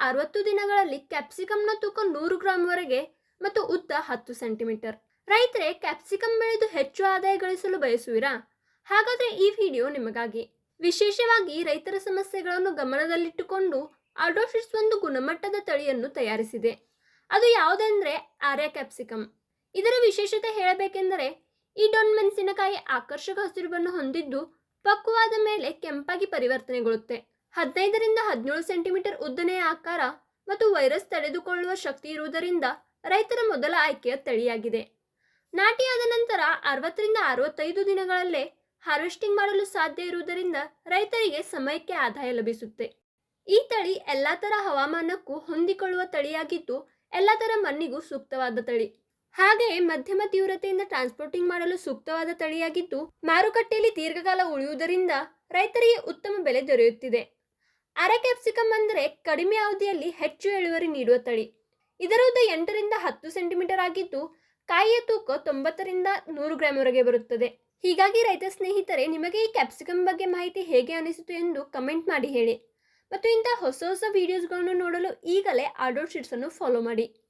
ಅರವತ್ತು ದಿನಗಳಲ್ಲಿ ಕ್ಯಾಪ್ಸಿಕಂನ ತೂಕ ನೂರು ಗ್ರಾಂವರೆಗೆ ಮತ್ತು ಉದ್ದ ಹತ್ತು ಸೆಂಟಿಮೀಟರ್ ರೈತರೆ ಕ್ಯಾಪ್ಸಿಕಂ ಬೆಳೆದು ಹೆಚ್ಚು ಆದಾಯ ಗಳಿಸಲು ಬಯಸುವಿರಾ? ಹಾಗಾದರೆ ಈ ವಿಡಿಯೋ ನಿಮಗಾಗಿ. ವಿಶೇಷವಾಗಿ ರೈತರ ಸಮಸ್ಯೆಗಳನ್ನು ಗಮನದಲ್ಲಿಟ್ಟುಕೊಂಡು ಆರ್ಡೋಶಿಟ್ಸ್ ಒಂದು ಗುಣಮಟ್ಟದ ತಳಿಯನ್ನು ತಯಾರಿಸಿದೆ. ಅದು ಯಾವುದೆಂದರೆ ಆರ್ಯ ಕ್ಯಾಪ್ಸಿಕಂ ಇದರ ವಿಶೇಷತೆ ಹೇಳಬೇಕೆಂದರೆ, ಈ ಡೊಣ್ ಮೆಣಸಿನಕಾಯಿ ಆಕರ್ಷಕ ಹಸಿರುವನ್ನು ಹೊಂದಿದ್ದು, ಪಕ್ವವಾದ ಮೇಲೆ ಕೆಂಪಾಗಿ ಪರಿವರ್ತನೆಗೊಳ್ಳುತ್ತೆ. ಹದಿನೈದರಿಂದ ಹದಿನೇಳು ಸೆಂಟಿಮೀಟರ್ ಉದ್ದನೆಯ ಆಕಾರ ಮತ್ತು ವೈರಸ್ ತಡೆದುಕೊಳ್ಳುವ ಶಕ್ತಿ ಇರುವುದರಿಂದ ರೈತರ ಮೊದಲ ಆಯ್ಕೆಯ ತಳಿಯಾಗಿದೆ. ನಾಟಿಯಾದ ನಂತರ ಅರವತ್ತರಿಂದ ಅರವತ್ತೈದು ದಿನಗಳಲ್ಲೇ ಹಾರ್ವೆಸ್ಟಿಂಗ್ ಮಾಡಲು ಸಾಧ್ಯ ಇರುವುದರಿಂದ ರೈತರಿಗೆ ಸಮಯಕ್ಕೆ ಆದಾಯ ಲಭಿಸುತ್ತೆ. ಈ ತಳಿ ಎಲ್ಲ ಥರ ಹವಾಮಾನಕ್ಕೂ ಹೊಂದಿಕೊಳ್ಳುವ ತಳಿಯಾಗಿದ್ದು ಎಲ್ಲ ಥರ ಮಣ್ಣಿಗೂ ಸೂಕ್ತವಾದ ತಳಿ. ಹಾಗೆಯೇ ಮಧ್ಯಮ ತೀವ್ರತೆಯಿಂದ ಟ್ರಾನ್ಸ್ಪೋರ್ಟಿಂಗ್ ಮಾಡಲು ಸೂಕ್ತವಾದ ತಳಿಯಾಗಿದ್ದು ಮಾರುಕಟ್ಟೆಯಲ್ಲಿ ದೀರ್ಘಕಾಲ ಉಳಿಯುವುದರಿಂದ ರೈತರಿಗೆ ಉತ್ತಮ ಬೆಲೆ ದೊರೆಯುತ್ತಿದೆ. ಅರೆ ಕ್ಯಾಪ್ಸಿಕಮ್ ಅಂದರೆ ಕಡಿಮೆ ಅವಧಿಯಲ್ಲಿ ಹೆಚ್ಚು ಇಳುವರಿ ನೀಡುವ ತಳಿ. ಇದರ ಉದ್ದ ಎಂಟರಿಂದ ಹತ್ತು ಸೆಂಟಿಮೀಟರ್ ಆಗಿದ್ದು, ಕಾಯಿಯ ತೂಕ ತೊಂಬತ್ತರಿಂದ ನೂರು ಗ್ರಾಂವರೆಗೆ ಬರುತ್ತದೆ. ಹೀಗಾಗಿ ರೈತ ಸ್ನೇಹಿತರೆ, ನಿಮಗೆ ಈ ಕ್ಯಾಪ್ಸಿಕಂ ಬಗ್ಗೆ ಮಾಹಿತಿ ಹೇಗೆ ಅನಿಸಿತು ಎಂದು ಕಮೆಂಟ್ ಮಾಡಿ ಹೇಳಿ. ಮತ್ತು ಇಂಥ ಹೊಸ ಹೊಸ ವಿಡಿಯೋಸ್ಗಳನ್ನು ನೋಡಲು ಈಗಲೇ ಆರ್ಡರ್ ಶೀಟ್ಸನ್ನು ಫಾಲೋ ಮಾಡಿ.